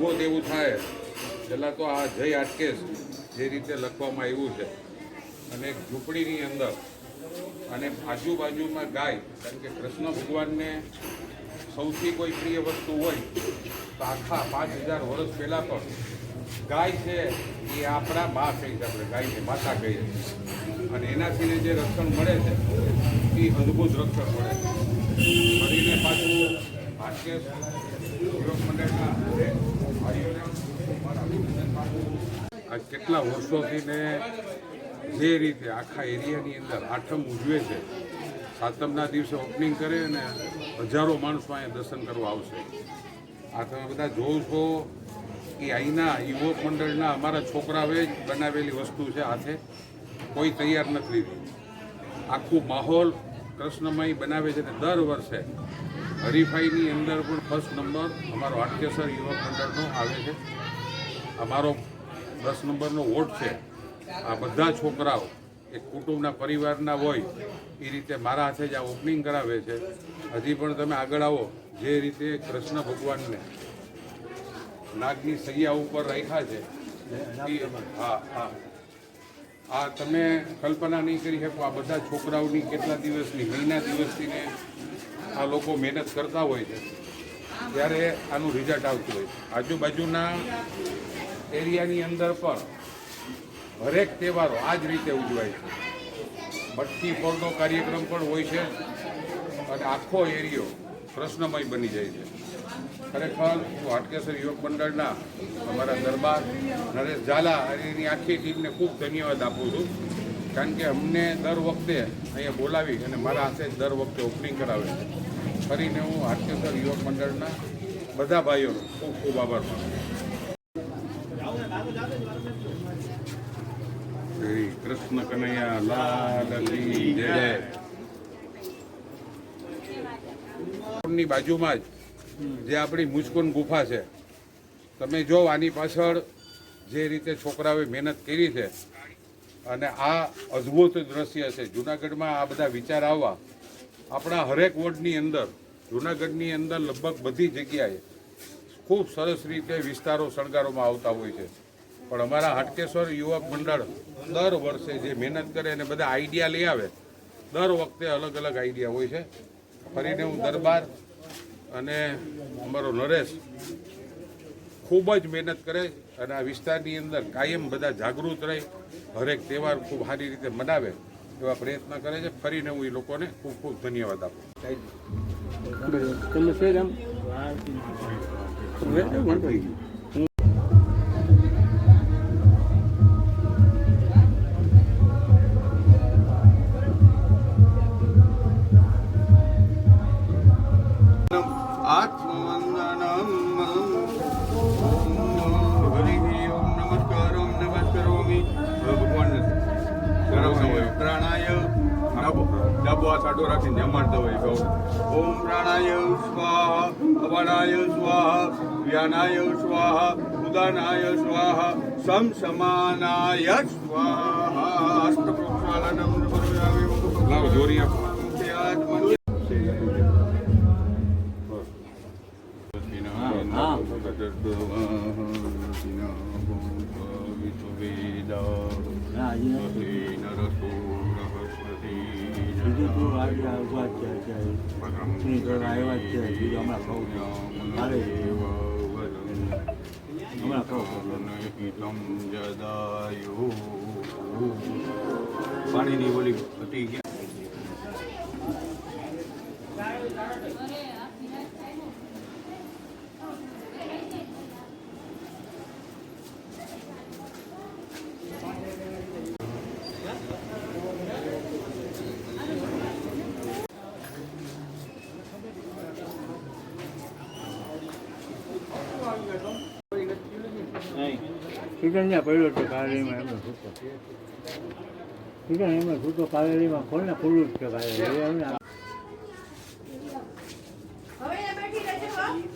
જુઓ તેવું થાય, પહેલાં તો આ જય આટકેશ જે રીતે લખવામાં આવ્યું છે. અને ઝૂંપડીની અંદર અને આજુબાજુમાં ગાય, કારણ કે કૃષ્ણ ભગવાનને સૌથી કોઈ પ્રિય વસ્તુ હોય, તો આખા પાંચ હજાર વર્ષ પહેલાં પણ ગાય છે એ આપણા મા કહી છે આપણે ગાયને માતા કહીએ અને એનાથી જે રક્ષણ મળે છે, એ અદ્ભુત રક્ષણ મળે છે. ફરીને પાછું આટકેશ યુવક મંડળના આ કેટલા વર્ષોથી ને જે રીતે આખા એરિયાની અંદર આઠમ ઉજવે છે, સાતમના દિવસે ઓપનિંગ કરે અને હજારો માણસો અહીંયા દર્શન કરવા આવશે. આ તમે બધા જોવો છો કે અહીંના યુવક મંડળના અમારા છોકરાઓએ જ બનાવેલી વસ્તુ છે હાથે. કોઈ તૈયાર નથી લીધી. આખું માહોલ કૃષ્ણમય બનાવે છે અને દર વર્ષે હરીફાઈની અંદર પણ ફર્સ્ટ નંબર અમારો હાટકેસર યુવક મંડળનો આવે છે. અમારો દસ નંબરનો વોટ છે. આ બધા છોકરાઓ, એક કુટુંબના પરિવારના હોય, એ રીતે મારા હાથે જ આ ઓપનિંગ કરાવે છે. હજી પણ તમે આગળ આવો, જે રીતે કૃષ્ણ ભગવાનને નાગની સૈયા ઉપર રાખ્યા છે હા હા. આ તમે કલ્પના નહીં કરી શકો, આ બધા છોકરાઓની કેટલા દિવસની, મહિના દિવસથી ને આ લોકો મહેનત કરતા હોય છે. ત્યારે આનું રિઝલ્ટ આવતું હોય છે. આજુબાજુના એરિયાની અંદર પણ હરેક તહેવારો આ જ રીતે ઉજવાય છે. મટકી ફળનો કાર્યક્રમ પણ હોય છે અને આખો એરિયો પ્રશ્નમય બની જાય છે. ખરેખર હું હાટકેશ્વર યુવક મંડળના અમારા દરબાર નરેશ ઝાલા અને એની આખી ટીમને ખૂબ ધન્યવાદ આપું છું. કારણ કે અમને દર વખતે અહીંયા બોલાવી અને મારા હાથે દર વખતે ઓપનિંગ કરાવે છે. ફરીને હું હાટકેશ્વર યુવક મંડળના બધા ભાઈઓનો ખૂબ ખૂબ આભાર માનું શ્રી કૃષ્ણ કનૈયા લાલ જય. ની બાજુમાં જ જે આપણી મુચકુન ગુફા છે. તમે જો આની પાછળ જે રીતે છોકરાઓએ મહેનત કરી છે અને આ અદ્ભુત દ્રશ્ય છે. જુનાગઢમાં આ બધા વિચાર આવવા, આપણા હરેક વોર્ડની અંદર, જુનાગઢની અંદર લગભગ બધી જગ્યાએ ખૂબ સરસ રીતે વિસ્તારો શણગારવામાં આવતા હોય છે. પણ અમારા હાટકેશ્વર યુવક મંડળ દર વર્ષે જે મહેનત કરે અને બધા આઈડિયા લઈ આવે, દર વખતે અલગ અલગ આઈડિયા હોય છે. ફરીને હું દરબાર અને અમારો નરેશ ખૂબ જ મહેનત કરે અને આ વિસ્તારની અંદર કાયમ બધા જાગૃત રહે હરેક તહેવાર ખૂબ સારી રીતે મનાવે એવા પ્રયત્ન કરે છે. ફરીને હું એ લોકોને ખૂબ ખૂબ ધન્યવાદ આપું તમે છે રામ હવે વાંધો નહીં. આત્મવંદનમ હરિ ઓમ નમસ્કારમ નમસ્કરોમિ ભગવાન પ્રાણાય ડાબો ડાબો હાથ રાખીને ઓમ સ્વાહા સ્વાહા સ્વાહા બીજું તો આજે આ ઊભા છે ચૂંટણી આવ્યા છે બીજું હમણાં કહું મારે હમણાં કહું પાણીની ઓલી હતી ગયા જ્યાં પડ્યો છે કાવેરીમાં એમનો સૂતો ચૂંટણ એમનો સૂતો કાવેરીમાં ખોલને ખુલ્લું જ છે કાવેરી એમને રહેજો, હો.